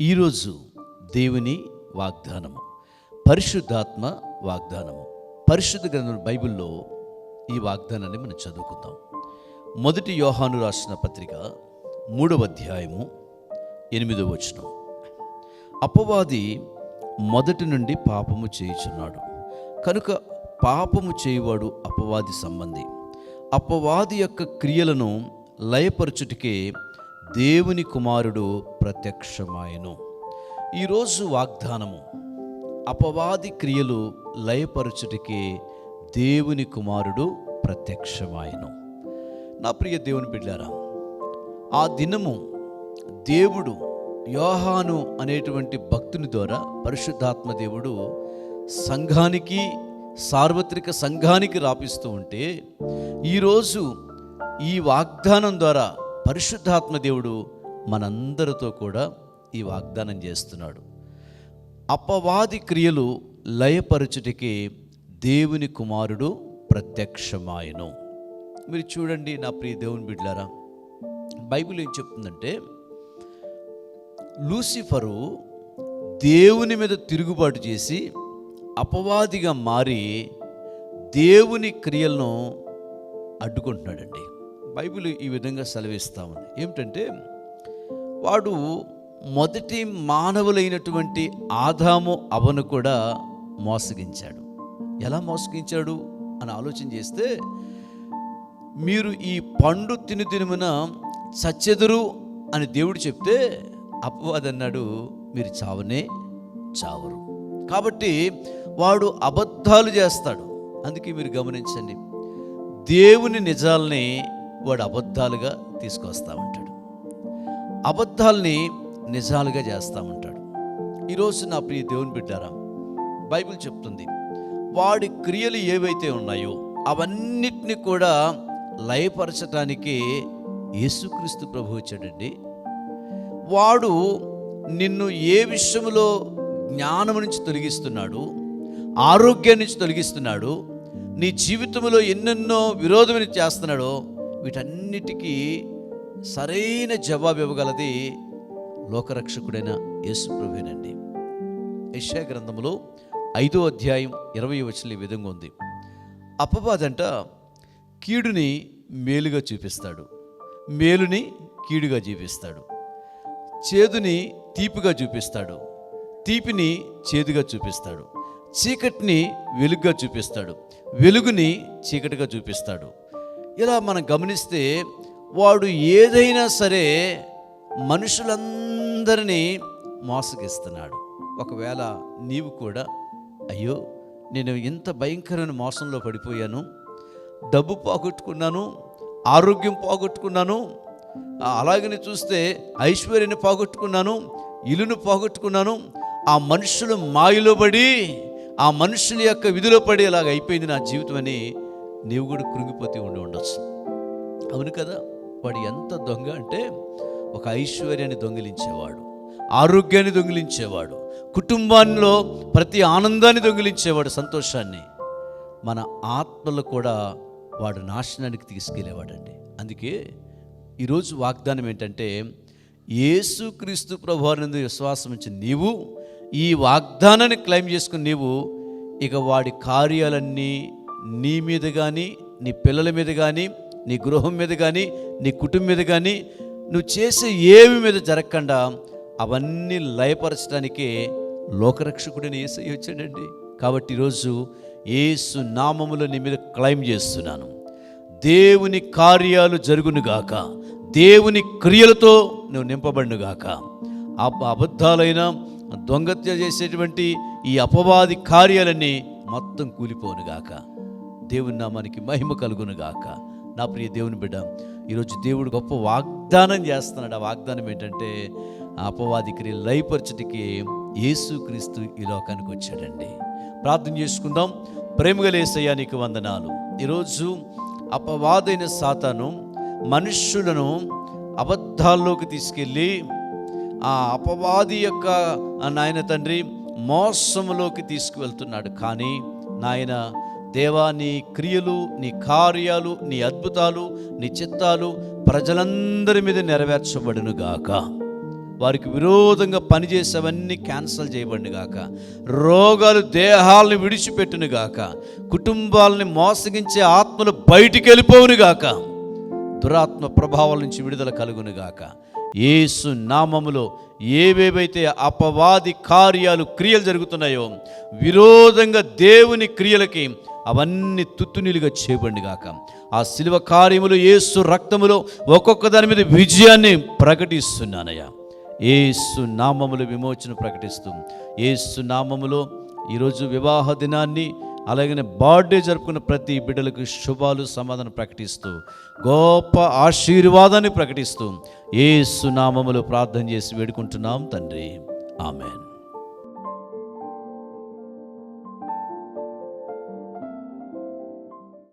ఈరోజు దేవుని వాగ్దానము పరిశుద్ధాత్మ వాగ్దానము. పరిశుద్ధ గ్రంథం బైబిల్లో ఈ వాగ్దానాన్ని మనం చదువుకుందాం. మొదటి యోహాను రాసిన పత్రిక మూడవ అధ్యాయము ఎనిమిదవ వచనం. అపవాది మొదటి నుండి పాపము చేయుచున్నాడు. కనుక పాపము చేయువాడు అపవాది సంబంధి. అపవాది యొక్క క్రియలను లయపరచుటికే దేవుని కుమారుడు ప్రత్యక్షమాయను. ఈరోజు వాగ్దానము అపవాది క్రియలు లయపరచుటికే దేవుని కుమారుడు ప్రత్యక్షమాయను. నా ప్రియ దేవుని బిడ్డారా ఆ దినము దేవుడు యోహాను అనేటువంటి భక్తుని ద్వారా పరిశుద్ధాత్మ దేవుడు సంఘానికి సార్వత్రిక సంఘానికి రాపిస్తూ ఉంటే ఈరోజు ఈ వాగ్దానం ద్వారా పరిశుద్ధాత్మ దేవుడు మనందరితో కూడా ఈ వాగ్దానం చేస్తున్నాడు. అపవాది క్రియలు లయపరచుటికి దేవుని కుమారుడు ప్రత్యక్షమాయను. మీరు చూడండి నా ప్రియ దేవుని బిడ్లారా బైబిల్ ఏం చెప్తుందంటే లూసిఫరు దేవుని మీద తిరుగుబాటు చేసి అపవాదిగా మారి దేవుని క్రియలను అడ్డుకుంటున్నాడండి. బైబిల్ ఈ విధంగా సెలవిస్తా ఉంది. ఏమిటంటే వాడు మొదటి మానవులైనటువంటి ఆదాము అవను కూడా మోసగించాడు. ఎలా మోసగించాడు అని ఆలోచన చేస్తే మీరు ఈ పండు తిను తినుమున చచ్చెదురు అని దేవుడు చెప్తే అపవాది అన్నాడు మీరు చావనే చావరు. కాబట్టి వాడు అబద్ధాలు చేస్తాడు. అందుకే మీరు గమనించండి దేవుని నిజాల్ని వాడు అబద్ధాలుగా తీసుకొస్తా ఉంటాడు. అబద్ధాల్ని నిజాలుగా చేస్తూ ఉంటాడు. ఈరోజు నా ప్రియ దేవుని బిడ్డారా బైబిల్ చెప్తుంది వాడి క్రియలు ఏవైతే ఉన్నాయో అవన్నిటిని కూడా లయపరచటానికి యేసుక్రీస్తు ప్రభు వచ్చాడండి. వాడు నిన్ను ఏ విషయంలో జ్ఞానం నుంచి తొలగిస్తున్నాడు ఆరోగ్యం నుంచి తొలగిస్తున్నాడు నీ జీవితంలో ఎన్నెన్నో విరోధమని చేస్తున్నాడో వీటన్నిటికీ సరైన జవాబు ఇవ్వగలది లోకరక్షకుడైన యేసు యశా గ్రంథంలో ఐదో అధ్యాయం ఇరవై వచ్చిన ఈ విధంగా ఉంది. అపవాదంట కీడుని మేలుగా చూపిస్తాడు మేలుని కీడుగా చూపిస్తాడు చేదుని తీపిగా చూపిస్తాడు తీపిని చేదుగా చూపిస్తాడు చీకటిని వెలుగుగా చూపిస్తాడు వెలుగుని చీకటిగా చూపిస్తాడు. ఇలా మనం గమనిస్తే వాడు ఏదైనా సరే మనుషులందరినీ మోసగిస్తున్నాడు. ఒకవేళ నీవు కూడా అయ్యో నేను ఇంత భయంకరమైన మోసంలో పడిపోయాను. డబ్బు పోగొట్టుకున్నాను ఆరోగ్యం పోగొట్టుకున్నాను అలాగని చూస్తే ఐశ్వర్యాన్ని పోగొట్టుకున్నాను ఇల్లును పోగొట్టుకున్నాను ఆ మనుషులు మాయలో పడి ఆ మనుషుల యొక్క విధిలో పడి ఇలాగ అయిపోయింది నా జీవితం అని నీవు కూడా కృంగిపోతూ ఉండి ఉండొచ్చు. అవును కదా? వాడు ఎంత దొంగ అంటే ఒక ఐశ్వర్యాన్ని దొంగిలించేవాడు ఆరోగ్యాన్ని దొంగిలించేవాడు కుటుంబాల్లో ప్రతి ఆనందాన్ని దొంగిలించేవాడు సంతోషాన్ని. మన ఆత్మలు కూడా వాడు నాశనానికి తీసుకెళ్ళేవాడండి అందుకే ఈరోజు వాగ్దానం ఏంటంటే యేసుక్రీస్తు ప్రభువారినందు విశ్వాసం ఉంచి నీవు ఈ వాగ్దానాన్ని క్లెయిమ్ చేసుకుని నీవు ఇక వాడి కార్యాలన్నీ నీ మీద కానీ నీ పిల్లల మీద కానీ నీ గృహం మీద కానీ నీ కుటుంబం మీద కానీ నువ్వు చేసే ఏమి మీద జరగకుండా అవన్నీ లయపరచడానికే లోకరక్షకుడిని ఏసై వచ్చాడండి. కాబట్టి ఈరోజు ఏసు నామములో నీ మీద క్లైమ్ చేస్తున్నాను. దేవుని కార్యాలు జరుగునుగాక దేవుని క్రియలతో నువ్వు నింపబడినగాక అబద్ధాలైన దొంగత్య చేసేటువంటి ఈ అపవాది కార్యాలన్నీ మొత్తం కూలిపోనుగాక దేవుని నామానికి మహిమ కలుగును గాక నా ప్రియ దేవుని బిడ్డ ఈరోజు దేవుడు గొప్ప వాగ్దానం చేస్తున్నాడు. ఆ వాగ్దానం ఏంటంటే ఆ అపవాది క్రియ లయపరచటికి యేసుక్రీస్తు ఈ లోకానికి వచ్చాడండి. ప్రార్థన చేసుకుందాం. ప్రేమగలేసయ్యా నీకు వందనాలు. ఈరోజు అపవాదైన సాతాను మనుష్యులను అబద్ధాల్లోకి తీసుకెళ్ళి ఆ అపవాది యొక్క నాయన తండ్రి మోసములోకి తీసుకువెళ్తున్నాడు. కానీ నాయన దేవా నీ క్రియలు నీ కార్యాలు నీ అద్భుతాలు నీ చిత్తాలు ప్రజలందరి మీద నెరవేర్చబడును గాక. వారికి విరోధంగా పనిచేసేవన్నీ క్యాన్సల్ చేయబడిన గాక. రోగాలు దేహాలను విడిచిపెట్టును గాక. కుటుంబాలని మోసగించే ఆత్మలు బయటికి వెళ్ళిపోవును గాక. దురాత్మ ప్రభావాల నుంచి విడుదల కలుగును గాక. యేసు నామములో ఏవేవైతే అపవాది కార్యాలు క్రియలు జరుగుతున్నాయో విరోధంగా దేవుని క్రియలకి అవన్నీ తుత్తునిలుగా చేయబండి గాక. ఆ శిలువ కార్యములు యేసు రక్తములో ఒక్కొక్క దాని మీద విజయాన్ని ప్రకటిస్తున్నానయ్యా. ఏసు నామములు విమోచన ప్రకటిస్తూ ఏసు నామములో ఈరోజు వివాహ దినాన్ని అలాగనే బర్త్డే జరుపుకున్న ప్రతి బిడ్డలకు శుభాలు సమాధానం ప్రకటిస్తూ గొప్ప ఆశీర్వాదాన్ని ప్రకటిస్తూ ఏసు సునామములు ప్రార్థన చేసి వేడుకుంటున్నాం తండ్రి. ఆమెన్.